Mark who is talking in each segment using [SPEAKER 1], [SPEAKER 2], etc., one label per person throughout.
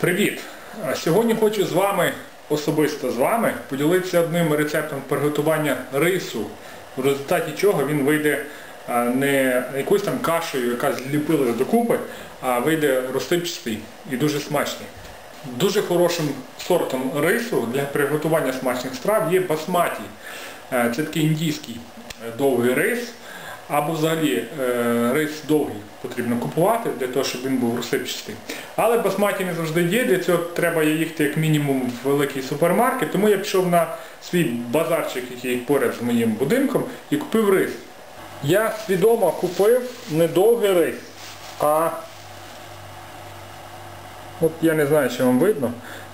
[SPEAKER 1] Привіт! Сьогодні хочу з вами, особисто з вами, поділитися одним рецептом приготування рису, в результаті чого він вийде не якоюсь там кашею, яка зліпилась докупи, а вийде розсипчастий і дуже смачний. Дуже хорошим сортом рису для приготування смачних страв є басматі. Е, Це такий індійський е, довгий рис. Або взагалі е, рис довгий потрібно купувати для того, щоб він був розсипчастий. Але басматі не завжди є, для цього треба їхати як мінімум в великий супермаркет, тому я пішов на свій базарчик, який поряд з моїм будинком, і купив рис. Я свідомо купив не довгий рис, а от я не знаю, чи вам видно.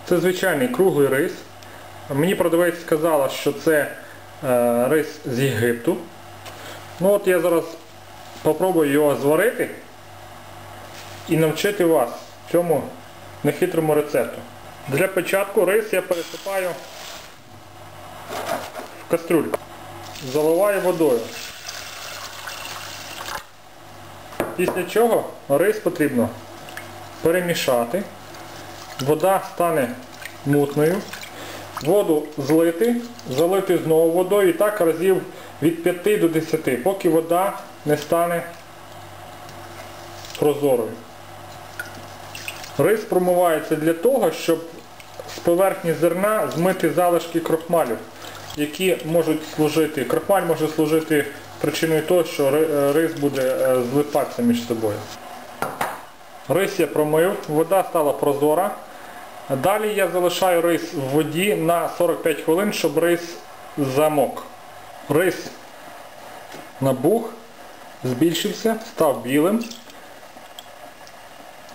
[SPEAKER 1] Це звичайний круглий рис. Мені продавець сказала, що це е, рис з Єгипту. Ну от я зараз попробую його зварити і навчити вас цьому нехитрому рецепту. Для початку рис я пересипаю в кастрюльку. Заливаю водою. Після чого рис потрібно перемішати. Вода стане мутною. Воду злити, залити знову водою і так разів від 5 до 10, поки вода не стане прозорою. Рис промивається для того, щоб з поверхні зерна змити залишки крохмалю, які можуть служити, крохмаль може служити причиною того, що рис буде е, злипатися між собою. Рис я промив, вода стала прозора. Далі я залишаю рис в воді на 45 хвилин, щоб рис замок. Рис набух, збільшився, став білим.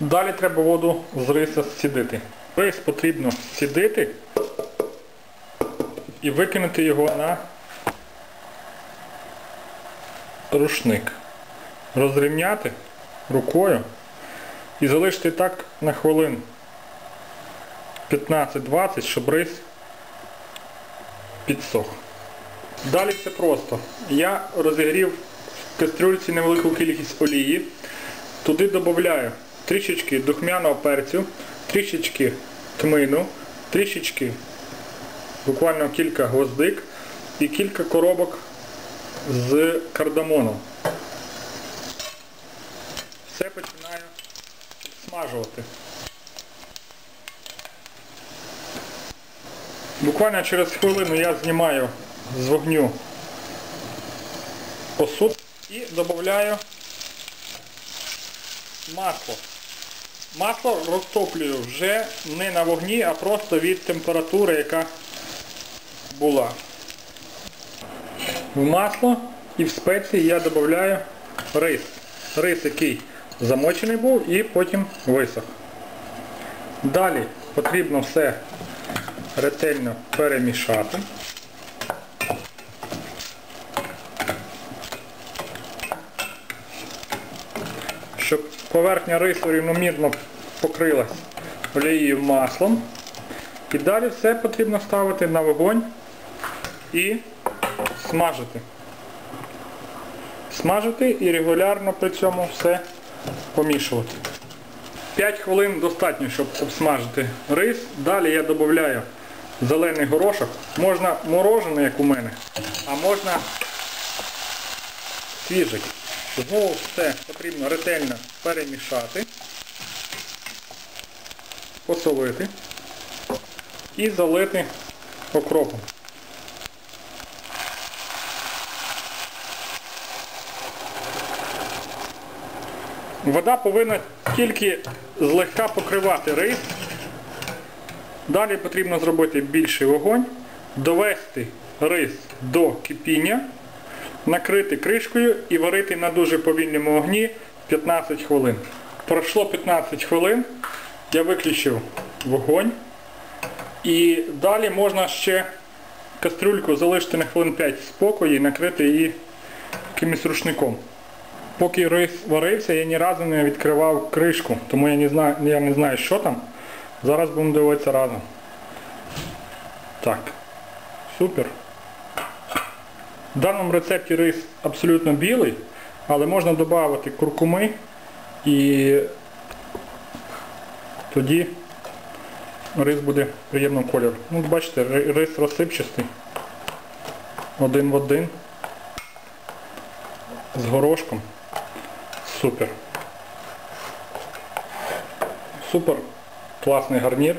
[SPEAKER 1] Далі треба воду з риса зцідити. Рис потрібно зцідити і викинути його на рушник. Розрівняти рукою і залишити так на хвилин 15-20, щоб рис підсох. Далі все просто. Я розігрів в кастрюльці невелику кількість олії. Туди додаю трішечки духмяного перцю, трішечки тмину, трішечки, буквально кілька гвоздик і кілька коробок з кардамоном. Все починаю смажувати. Буквально через хвилину я знімаю з вогню посуд і додаю масло. Масло розтоплюю вже не на вогні, а просто від температури, яка була. В масло і в спеції я додаю рис. Рис, який замочений був і потім висох. Далі потрібно все ретельно перемішати. Щоб поверхня рису рівномірно покрилась олією маслом. І далі все потрібно ставити на вогонь і смажити. Смажити і регулярно при цьому все помішувати. 5 хвилин достатньо, щоб обсмажити рис. Далі я додаю зелений горошок. Можна морожений, як у мене, а можна свіжий. Знову все потрібно ретельно перемішати, посолити і залити окропом. Вода повинна тільки злегка покривати рис. Далі потрібно зробити більший вогонь, довести рис до кипіння, накрити кришкою і варити на дуже повільному вогні 15 хвилин. Пройшло 15 хвилин, я виключив вогонь. І далі можна ще кастрюльку залишити на хвилин 5 спокою і накрити її якимось рушником. Поки рис варився, я ні разу не відкривав кришку, тому я не знаю, я не знаю, що там. Зараз будемо дивитися разом. Так. Супер. В даному рецепті рис абсолютно білий, але можна додати куркуми і тоді рис буде приємного кольору. Ну, бачите, рис розсипчастий. Один в один. З горошком. Супер. Супер класний гарнір.